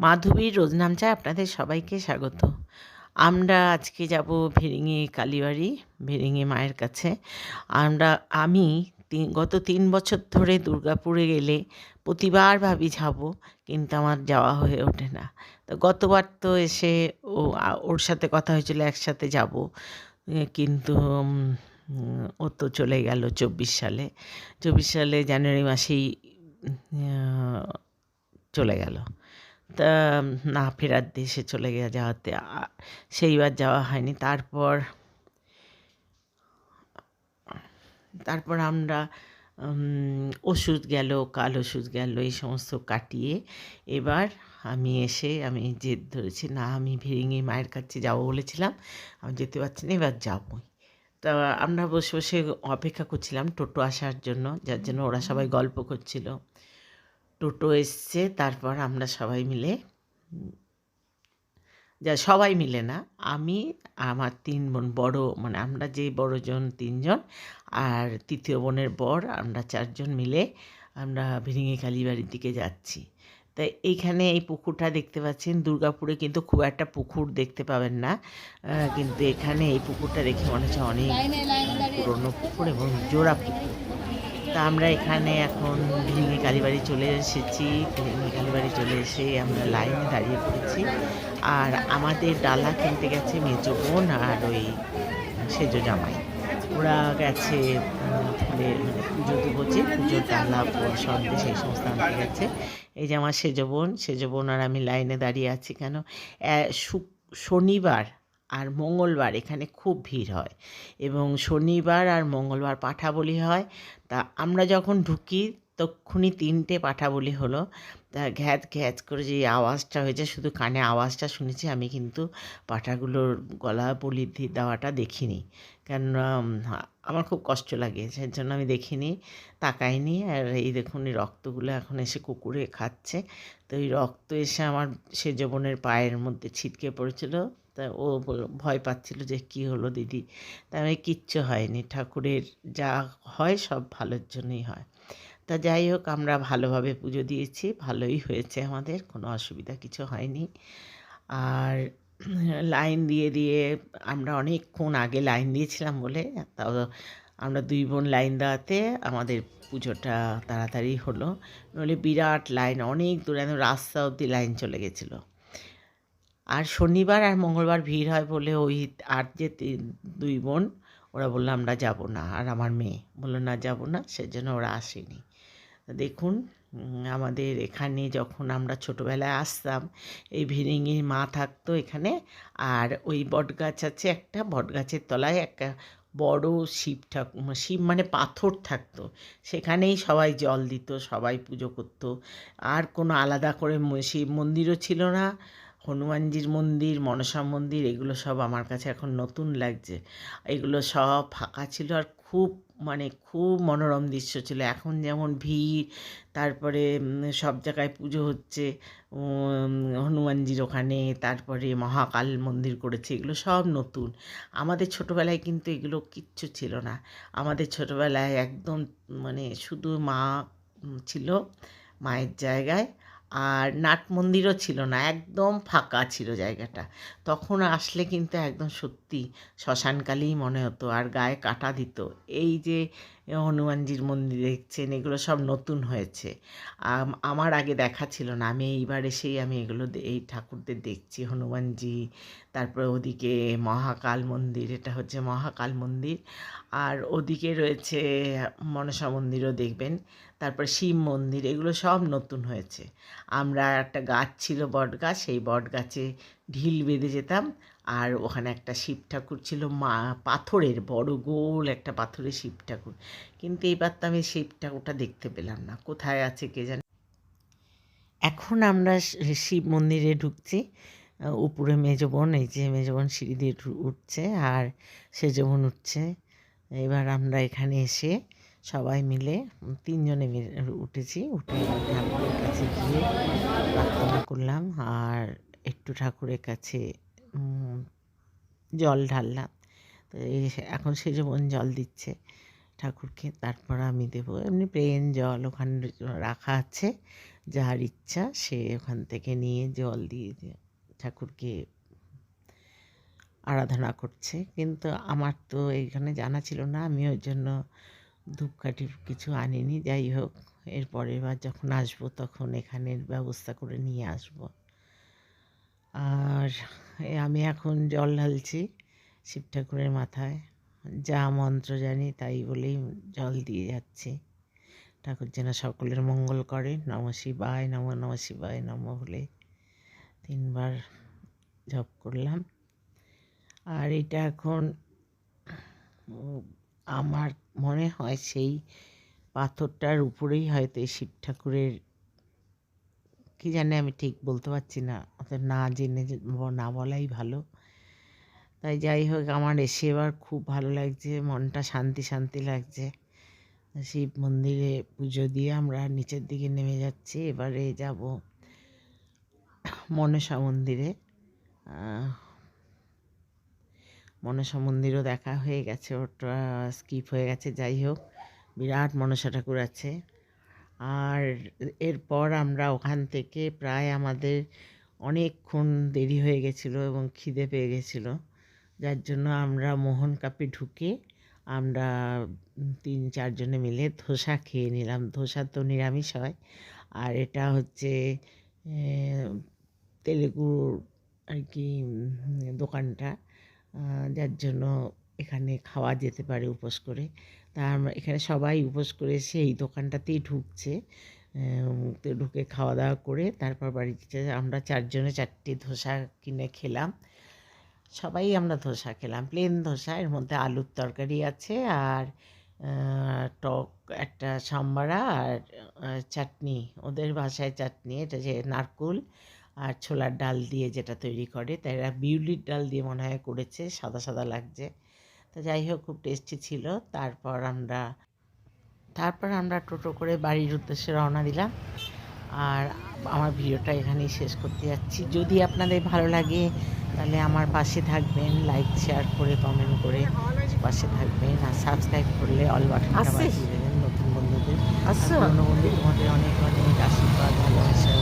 মাধবীর রোজনামচায় আপনাদের সবাইকে স্বাগত। আমরা আজকে যাব ভেরিঙে কালীবাড়ি, ভেরিঙে মায়ের কাছে। আমরা, আমি গত তিন বছর ধরে দুর্গাপুরে গেলে প্রতিবার ভাবি যাব, কিন্তু আমার যাওয়া হয়ে ওঠে না। তো গতবার তো এসে ও ওর সাথে কথা হয়েছিল, একসাথে যাব। কিন্তু ও তো চলে গেল চব্বিশ সালে। চব্বিশ সালে জানুয়ারি মাসেই চলে গেল। তা না ফেরার দেশে চলে যাওয়াতে সেইবার যাওয়া হয়নি। তারপর তারপর আমরা ওষুধ গেল, কাল ওষুধ গেল, এই সমস্ত কাটিয়ে এবার আমি এসে, আমি জেদ ধরেছি, না, আমি ভেঙে মায়ের কাছে যাব বলেছিলাম। আমি যেতে পারছি না, এবার যাবই। তা আমরা বসে বসে অপেক্ষা করছিলাম টোটো আসার জন্য, যার জন্য ওরা সবাই গল্প করছিল। টোটো এসছে, তারপর আমরা সবাই মিলে, যা সবাই মিলে না, আমি, আমার তিন বোন বড় মানে আমরা যে বড়জন তিনজন আর তৃতীয় বোনের বর, আমরা চারজন মিলে আমরা ভিরিঙে কালীবাড়ির দিকে যাচ্ছি। তাই এইখানে এই পুকুরটা দেখতে পাচ্ছেন, দুর্গাপুরে কিন্তু খুব একটা পুকুর দেখতে পাবেন না কিন্তু এখানে এই পুকুরটা দেখে মনে হচ্ছে অনেক পুরনো পুকুর এবং জোড়া পুকুর। তা আমরা এখানে এখন ভিলিঙ্গি কালীবাড়ি চলে এসেছি। ভিলিঙ্গি কালীবাড়ি চলে এসে আমরা লাইনে দাঁড়িয়ে পড়েছি। আর আমাদের ডালা কিনতে গেছে মেজো বোন আর ওই সেজো জামাই। ওরা গেছে উম, ফুলে মানে পুজো দেবো যে পুজোর ডালা ফল এই সমস্ত আনতে গেছে। এই যে আমার সেজো বোন সেজো বোন আর আমি লাইনে দাঁড়িয়ে আছি কেন? শনিবার আর মঙ্গলবার এখানে খুব ভিড় হয় এবং শনিবার আর মঙ্গলবার পাঠা বলি হয়। তা আমরা যখন ঢুকি তক্ষুনি তিনটে পাঠা বলি হলো। তা ঘ্যাত ঘ্যাত করে যে আওয়াজটা হয়েছে, শুধু কানে আওয়াজটা শুনেছি, আমি কিন্তু পাঠাগুলোর গলা বলি দেওয়াটা দেখিনি। কেননা আমার খুব কষ্ট লাগে সেই জন্য আমি দেখিনি, তাকাইনি। আর এই দেখুন, এই রক্তগুলো এখন এসে কুকুরে খাচ্ছে। তো এই রক্ত এসে আমার সে যবনের পায়ের মধ্যে ছিটকে পড়েছিল। তা ও বল- ভয় পাচ্ছিল যে কি হলো দিদি? তা আমি কিচ্ছু হয়নি, ঠাকুরের যা হয় সব ভালোর জন্যই হয়। তা যাই হোক, আমরা ভালোভাবে পুজো দিয়েছি, ভালোই হয়েছে আমাদের, কোনো অসুবিধা কিছু হয়নি। আর লাইন দিয়ে দিয়ে আমরা অনেকক্ষণ আগে লাইন দিয়েছিলাম বলে তাও আমরা দুই বোন লাইন দেওয়াতে আমাদের পুজোটা তাড়াতাড়ি হলো। নইলে বিরাট লাইন, অনেক দূরে রাস্তা অবধি লাইন চলে গেছিল। আর শনিবার আর মঙ্গলবার ভিড় হয় বলে ওই আর যে দুই বোন, ওরা বলল, আমরা যাব না। আর আমার মেয়ে বলল, না, যাব না। সেজন্য ওরা আসেনি। দেখুন আমাদের এখানে যখন আমরা ছোটোবেলায় আসতাম, এই ভিরিঙ্গির মা থাকতো এখানে, আর ওই বটগাছ আছে একটা, বটগাছের তলায় একটা বড় শিব ঠাকুর শিব মানে পাথর থাকতো। সেখানেই সবাই জল দিত, সবাই পুজো করতো। আর কোনো আলাদা করে শিব মন্দিরও ছিল না। হনুমানজির মন্দির, মনসা মন্দির, এগুলো সব আমার কাছে এখন নতুন লাগছে। এগুলো সব ফাঁকা ছিল আর খুব মানে খুব মনোরম দৃশ্য ছিল। এখন যেমন ভিড়, তারপরে সব জায়গায় পুজো হচ্ছে হনুমানজির ওখানে, তারপরে মহাকাল মন্দির করেছে, এগুলো সব নতুন। আমাদের ছোটোবেলায় কিন্তু এগুলো কিচ্ছু ছিল না। আমাদের ছোটোবেলায় একদম মানে শুধু মা ছিল, মায়ের জায়গায় আর নাট মন্দিরও ছিল না, একদম ফাঁকা ছিল জায়গাটা। তখন আসলে কিন্তু একদম সত্যি, শ্মশানকালেই মনে হতো আর গায়ে কাটা দিত। এই যে হনুমানজির মন্দির দেখছেন, এগুলো সব নতুন হয়েছে। আমার আগে দেখা ছিল না। আমি এইবার এসেই আমি এগুলো এই ঠাকুরদের দেখছি, হনুমানজি, তারপরে ওদিকে মহাকাল মন্দির, এটা হচ্ছে মহাকাল মন্দির। আর ওদিকে রয়েছে মনসা মন্দিরও দেখবেন, তারপরে শিব মন্দির, এগুলো সব নতুন হয়েছে। আমরা একটা গাছ ছিল বট গাছ সেই বট গাছে ঢিল বেঁধে যেতাম। আর ওখানে একটা শিব ঠাকুর ছিল, মা, পাথরের বড় গোল একটা পাথরের শিব ঠাকুর। কিন্তু এইবার তো আমি শিব ঠাকুরটা দেখতে পেলাম না। কোথায় আছে কে জানে? এখন আমরা শিব মন্দিরে ঢুকছি। উপরে মেজবোন, এই যে মেজবোন সিঁড়ি দিয়ে উঠছে আর সেজবোন উঠছে। এবার আমরা এখানে এসে সবাই মিলে তিনজনে উঠেছি। উঠে ঠাকুরের কাছে গিয়ে প্রার্থনা করলাম। আর একটু ঠাকুরের কাছে জল ঢাললাম। তো এখন সেজবোন জল দিচ্ছে ঠাকুরকে, তারপর আমি দেবো এমনি প্লেন জল ওখানে রাখা আছে। যার ইচ্ছা সে ওখান থেকে নিয়ে জল দিয়ে ঠাকুরকে আরাধনা করছে। কিন্তু আমার তো এইখানে জানা ছিল না, আমি ওই জন্য ধূপকাঠি কিছু আনিনি। যাই হোক এর পরের বার যখন আসব তখন এখানের ব্যবস্থা করে নিয়ে আসব। আর আমি এখন জল ঢালছি শিব ঠাকুরের মাথায়। যা মন্ত্র জানি তাই বলেই জল দিয়ে যাচ্ছি। ঠাকুর যেন সকলের মঙ্গল করে। নম শিবায়, নম নম শিবায়, নম বলে তিনবার জপ করলাম। আর এটা এখন আমার মনে হয় সেই পাথরটার উপরেই হয়তো এই শিব ঠাকুরের কি জানি আমি ঠিক বলতে পারছি না। অত না জেনে না বলাই ভালো। তাই যাই হোক, আমার এসে এবার খুব ভালো লাগছে, মনটা শান্তি শান্তি লাগছে। শিব মন্দিরে পুজো দিয়ে আমরা নিচের দিকে নেমে যাচ্ছি। এবারে যাব মনসা মন্দিরে। মনসা মন্দিরও দেখা হয়ে গেছে, ওটা স্কিপ হয়ে গেছে। যাই হোক, বিরাট মনসা ঠাকুর আছে। আর এরপর আমরা ওখান থেকে প্রায় আমাদের অনেকক্ষণ দেরি হয়ে গেছিল এবং খিদে পেয়ে গেছিল। যার জন্য আমরা মোহন কাপে ঢুকে আমরা তিন চারজনে মিলে ধোসা খেয়ে নিলাম। ধোসা তো নিরামিষ হয়। আর এটা হচ্ছে আহ, তেলেগুর আর কি দোকানটা। যার জন্য এখানে খাওয়া যেতে পারে উপোস করে। তা আমরা এখানে সবাই উপোস করে এসে এই দোকানটাতেই ঢুকছে। ঢুকে খাওয়া দাওয়া করে তারপর বাড়িতে আমরা চারজনে চারটে ধোসা কিনে খেলাম। সবাই আমরা ধোসা খেলাম। প্লেন ধোসা, এর মধ্যে আলুর তরকারি আছে আর টক, একটা সাম্বারা আর চাটনি। ওদের ভাষায় চাটনি, এটা যে নারকুল আর ছোলার ডাল দিয়ে যেটা তৈরি করে। তাই এরা বিউলির ডাল দিয়ে মনে হয় করেছে, সাদা সাদা লাগছে। তো যাই হোক খুব টেস্টি ছিল। তারপর আমরা তারপর আমরা টোটো করে বাড়ির উদ্দেশ্যে রওনা দিলাম। আর আমার ভিডিওটা এখানেই শেষ করতে যাচ্ছি। যদি আপনাদের ভালো লাগে তাহলে আমার পাশে থাকবেন। লাইক শেয়ার করে কমেন্ট করে পাশে থাকবেন। আর সাবস্ক্রাইব করলে অল বাটনটা? বাজিয়ে দেবেন নতুন বন্ধুদের? পুরনো বন্ধু তোমাদের অনেক অনেক আশীর্বাদ ভালোবাসা।